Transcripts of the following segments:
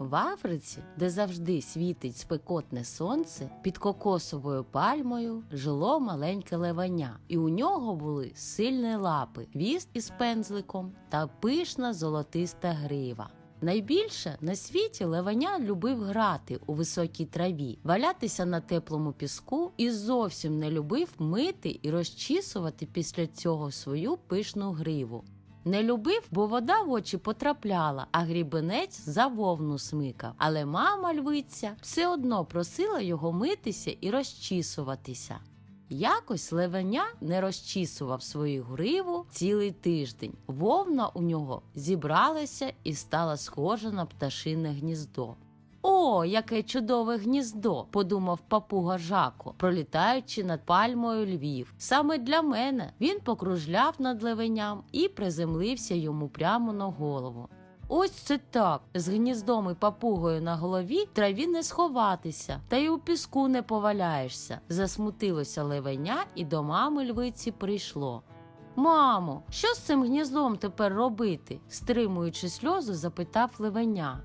В Африці, де завжди світить спекотне сонце, під кокосовою пальмою жило маленьке левеня, і у нього були сильні лапи, віст із пензликом та пишна золотиста грива. Найбільше на світі левеня любив грати у високій траві, валятися на теплому піску і зовсім не любив мити і розчісувати після цього свою пишну гриву. Не любив, бо вода в очі потрапляла, а грібенець за вовну смикав. Але мама львиця все одно просила його митися і розчісуватися. Якось левеня не розчісував свою гриву цілий тиждень. Вовна у нього зібралася і стала схожа на пташине гніздо. О, яке чудове гніздо, подумав папуга Жако, пролітаючи над пальмою Львів. Саме для мене він покружляв над левеням і приземлився йому прямо на голову. Ось це так. З гніздом і папугою на голові траві не сховатися, та й у піску не поваляєшся. Засмутилося левеня, і до мами львиці прийшло. Мамо, що з цим гніздом тепер робити? стримуючи сльозу, запитав левеня.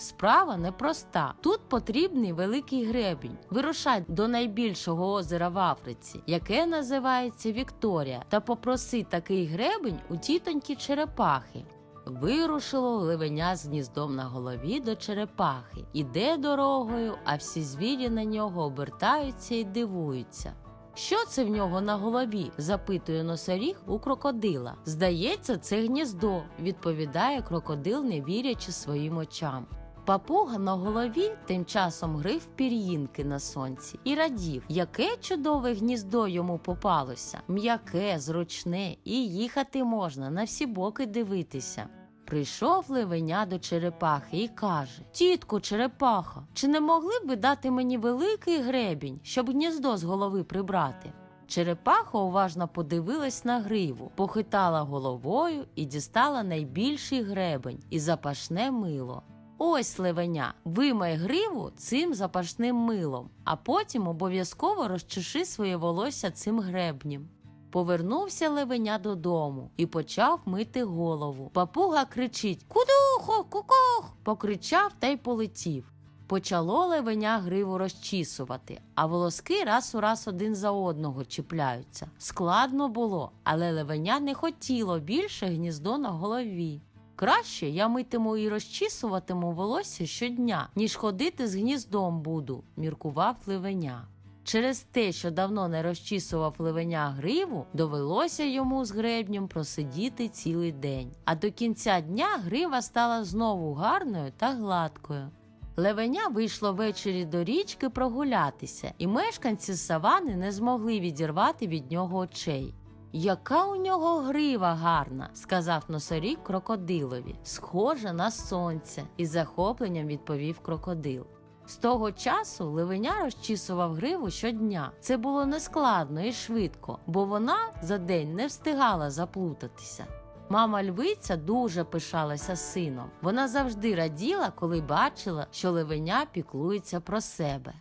Справа непроста. Тут потрібний великий гребінь. Вирушай до найбільшого озера в Африці, яке називається Вікторія, та попроси такий гребень у тітоньки черепахи. Вирушило ливеня з гніздом на голові до черепахи. Іде дорогою, а всі звірі на нього обертаються і дивуються. Що це в нього на голові? запитує носоріг у крокодила. Здається, це гніздо, відповідає крокодил, не вірячи своїм очам. Папуга на голові тим часом грив пір'їнки на сонці і радів, яке чудове гніздо йому попалося, м'яке, зручне, і їхати можна на всі боки дивитися. Прийшов левеня до черепахи і каже: Тітко, черепаха, чи не могли б ви дати мені великий гребінь, щоб гніздо з голови прибрати? Черепаха уважно подивилась на гриву, похитала головою і дістала найбільший гребень і запашне мило. Ось левеня, вимай гриву цим запашним милом, а потім обов'язково розчеши своє волосся цим гребнем. Повернувся левеня додому і почав мити голову. Папуга кричить Кудухо, кукух! покричав та й полетів. Почало левеня гриву розчісувати, а волоски раз у раз один за одного чіпляються. Складно було, але левеня не хотіло більше гніздо на голові. Краще я митиму і розчісуватиму волосся щодня, ніж ходити з гніздом буду, міркував ливеня. Через те, що давно не розчісував ливеня гриву, довелося йому з гребнем просидіти цілий день. А до кінця дня грива стала знову гарною та гладкою. Левеня вийшло ввечері до річки прогулятися, і мешканці савани не змогли відірвати від нього очей. Яка у нього грива гарна, сказав носорік крокодилові, схожа на сонце, із захопленням відповів крокодил. З того часу ливеня розчісував гриву щодня. Це було нескладно і швидко, бо вона за день не встигала заплутатися. Мама львиця дуже пишалася сином. Вона завжди раділа, коли бачила, що ливеня піклується про себе.